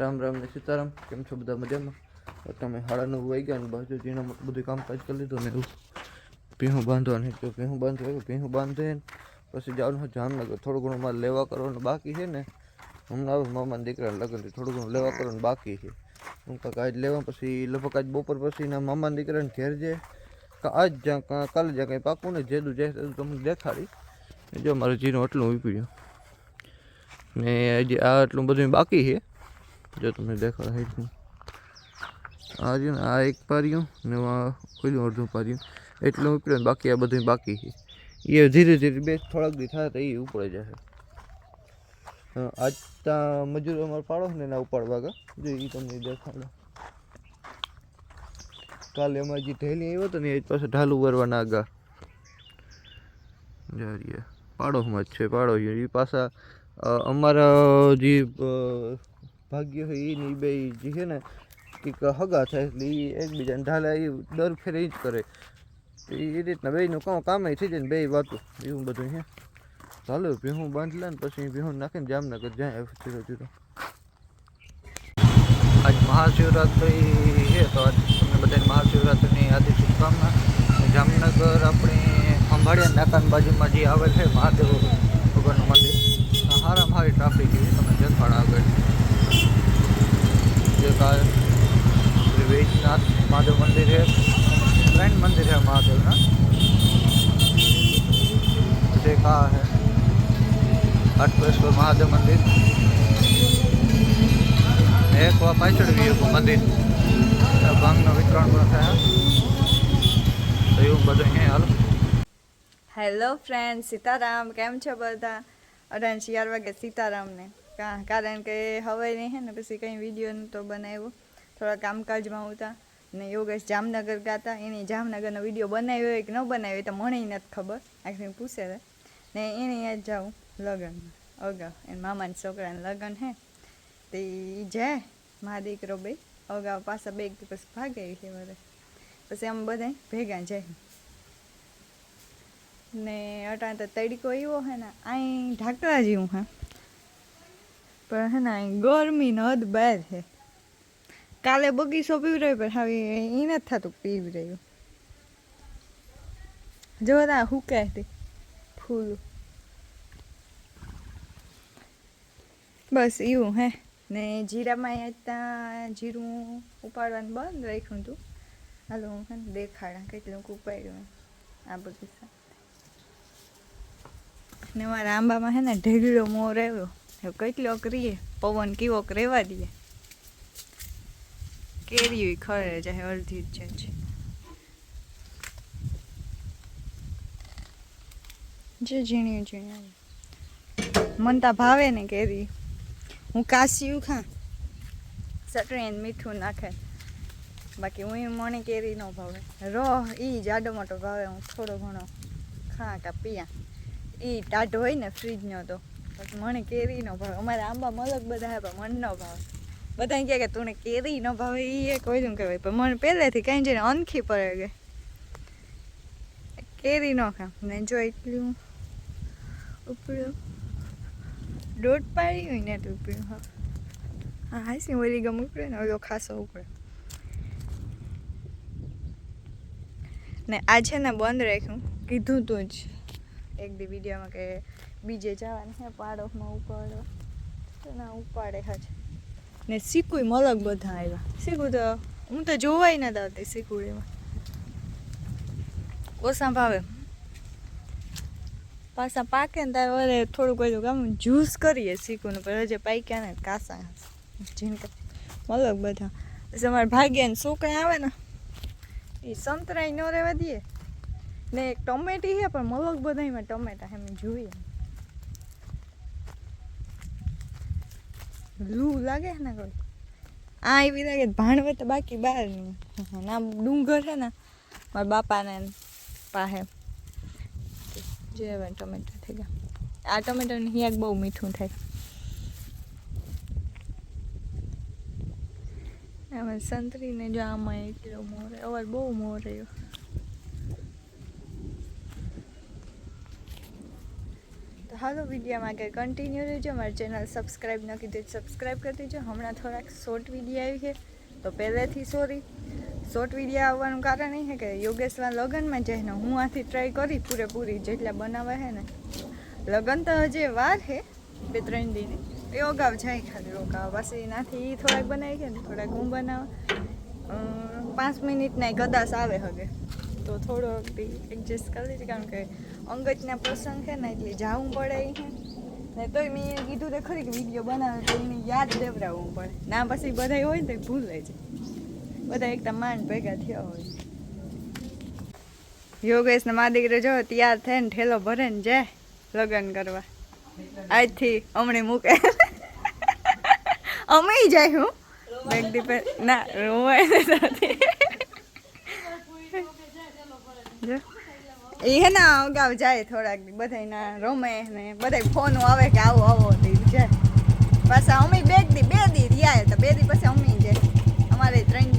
રામ રામ ને સીતારામ. કેમ છો બધા મજામાં? તમે હાડાનું નવ ગયા ને બાજુ જીણા મોટું બધું કામકાજ કરી લીધું ને એવું. ભીહું બાંધવાનું જો ભીહું બાંધવું એવું પીહું બાંધે પછી જવાનું જામનગર. થોડું ઘણું મારે લેવા કરવાનું બાકી છે ને. હમણાં આવે મામાના દીકરાને લગ્ન થોડું ઘણું લેવા કરવાનું બાકી છે. હું કાંક આજ લેવા પછી લગભગ આજ બપોર પછી ના મામાના દીકરાને ઘેર કાં આજ જ્યાં કાલે જ્યાં કંઈ પાકું ને જેદું જાય તેદું તમને દેખાડી. જો મારું જીનું એટલું ઉપડ્યું ને હજી આ એટલું બધું બાકી છે. જો તમને દેખાડ હાઈટનું આ રહ્યું આ એક પાર્યું ને આ ખુલ્લું અડધું પાર્યું. એટલું ઉપડે ને બાકી આ બધું બાકી છે. એ ધીરે ધીરે બે થોડાક દી થાય તો એ ઉપડે જશે. આજ ત્યાં મજૂરો અમારે પાડો ને એના ઉપાડવા કા જો એ તમને દેખાડો. કાલે અમારે જે ઢેલી આવ્યો હતો ને એ પાસે ઢાલું ભરવાના આગા જારીએ પાડોમાં જ છે, પાડો. એ પાછા અમારા જે ભાગ્ય હોય એ ને એ બે જે છે ને, કંઈક હગા થાય એટલે એ એકબીજાને ઢાલે, એ દર ફેરે એ જ કરે. તો એ રીતના બેયનું કામ કામ થઈ જાય ને બે વાતું. એવું બધું છે. ચાલો, ભેહું બાંધી લે ને પછી ભેહું નાખીને જામનગર જાય ધીરે ધીરે. આજ મહાશિવરાત્રિ છે, તો આજ તમને બધાને મહાશિવરાત્રિની હાર્દિક શુભકામના. જામનગર આપણે ખંભાળિયા નાકાની બાજુમાં જે આવેલ છે, મહાદેવ ભગવાનનું મંદિર. ત્યાં હારામાં હારી ટ્રાફિક છે તમે દેખાડ આગળ. જે કા શ્રી વૈજનાથ મહાદેવ મંદિર છે ત્રણ મંદિર છે મહાદેવના જે કા है અટકેશ્વર મહાદેવ મંદિર એક વા પાછળ વ્યૂ મંદિર ભાંગનું વિતરણ પણ થયા તો એવું બધું અહીંયા હાલો હેલો ફ્રેન્ડ સીતારામ કેમ છો બધા અઢાર ચાર વાગે સીતારામને કા કારણ કે હવે નહીં હે ને, પછી કંઈ વીડિયો નહોતો બનાવ્યો. થોડા કામકાજમાં હતા ને યોગેશ જામનગર ગાતા એની જામનગરનો વીડિયો બનાવ્યો હોય કે ન બનાવ્યો તો મને નથી ખબર. આખી પૂછે રે ને એને યાદ જાઉં લગ્ન અગાઉ એના મામાના છોકરાને લગ્ન હે. તે જાય મારા દીકરો બે. અગાઉ પાછા બે દિવસ ભાગે છે વરે પછી આમ બધા ભેગા જાય. ને અટાણ તો તડકો એવો હે ને અહીં ઢાકડા જેવું હે. પણ હે ને અહીં ગરમી નો હદ બહાર છે. કાલે બગીચો પીવરાયો પણ હવે એ નથી થતું પીવરાયું. જો ના હુકાય હતી ફૂલ. બસ એવું હે. ને જીરામાં હતા જીરું ઉપાડવાનું બંધ રાખ્યું હતું. હાલો હું હે ને દેખાડા કેટલું ઉપાડ્યું આ બધું ને મારા આંબામાં હે ને ઢેગલો મોર આવ્યો. એ કરીએ? રીએ પવન કેવોક રહેવા દઈએ? કેરી ખરે જાય અડધી જ છે. જે ઝીણ્યું ઝીણ્યું મનતા ભાવે ને કેરી. હું કાશિયું ખા. ચટણી મીઠું નાખે. બાકી હું મને કેરી ન ભાવે. રો, ઈ જાડો મોટો ભાવે. હું થોડો ઘણો ખા કા પિયા. ઈ ટાઢો હોય ને, ફ્રીજનો તો. પછી મને કેરી ન ભાવે. અમારે આંબા મલક બધા પણ મને ન ભાવે. બધા કહે કે તું કેરી ન ભાવે એ હોય ને કહેવાય. પણ મને પહેલેથી કઈ જઈને અનખી પડે કે કેરી ન ખા. ને જો એટલું ઉપડ્યું. દોઢ પાડી હોય ને તો ઉપડ્યું, હા. હા, હાસી ઓલી ગમ ઉપડે ને, ઓલો ખાસો ઉપડે. ને આ છે ને બંધ રાખ્યું. કીધું તું જ એક દી વિડીયોમાં કે બીજે જવાનું હે પાડોશમાં ઉપાડો. ના, ઉપાડે હજ. ને શીખુય મલક બધા આવ્યા. શીખું તો, હું તો જોવાય નથી આવતી એમાં. ઓછા ભાવે. પાછા પાકે ને ત્યારે વરે થોડુંક બધું કામ જ્યુસ કરીએ શીખું પણ હજે પાક્યા ને કાસા. જીનકા મલક બધા. પછી અમારે ભાગ્યા ને છોકરા આવે ને એ સંતરાય ન રહેવા દઈએ. ને એક ટમેટી છે, પણ મલક બધામાં ટમેટા એમ જોઈએ લૂ લાગે ને કોઈ? આ એવી લાગે ભાણવે તો બાકી બહાર નામ ડુંગર છે ને, મારા બાપાને પાસે. જે હવે ટમેટા થઈ ગયા. આ ટમેટાનું હિયાક બહુ મીઠું થાય. આમાં સંતરીને જો આમાં એટલો મોર અવાજ બહુ મોર રહ્યો. હાલો વિડીયોમાં આગળ કન્ટિન્યુ રહેજો. મારી ચેનલ સબસ્ક્રાઈબ ન કીધું સબસ્ક્રાઈબ કરી દેજો. હમણાં થોડાક શોર્ટ વીડિયો આવી છે. તો પહેલેથી સોરી શોર્ટ વીડિયો આવવાનું કારણ એ છે કે યોગેશના લગ્નમાં જઈને હું આથી ટ્રાય કરી પૂરેપૂરી જેટલા બનાવે છે ને. લગ્ન તો હજી વાર છે, બે ત્રણ દીની. એ ઓગાવ જાય ખાલી ઓગાવ પછી એનાથી થોડાક બનાવી છે ને, થોડાક હું બનાવ. પાંચ મિનિટના કદાચ આવે હવે તો થોડોક એડજસ્ટ કરી કારણ કે અંગતના પ્રસંગ છે ને, એટલે જાવું પડે ને તોય મેં કીધું તો ખરી કે વીડિયો બનાવે, તો એને યાદ દેવડાવવું પડે. ના પછી બધા હોય ને, તો ભૂલે છે. બધા એકદમ માંડ ભેગા થયા હોય. યોગેશ ને મા દીકરો જો, તૈયાર થઈને ઠેલો ભરે ને જાય લગ્ન કરવા. આજથી હમણે મૂકે. અમે જાય હું. બેગ દીપે ના રોવાય જો. એ હે ના અગાઉ જાય થોડાક બધાના રમે ને બધા ફોન આવે કે આવો આવો તે જાય પાછા અમે બે દી બે દી રહ્યા તો બે દી પછી અમે જાય અમારે ત્રણ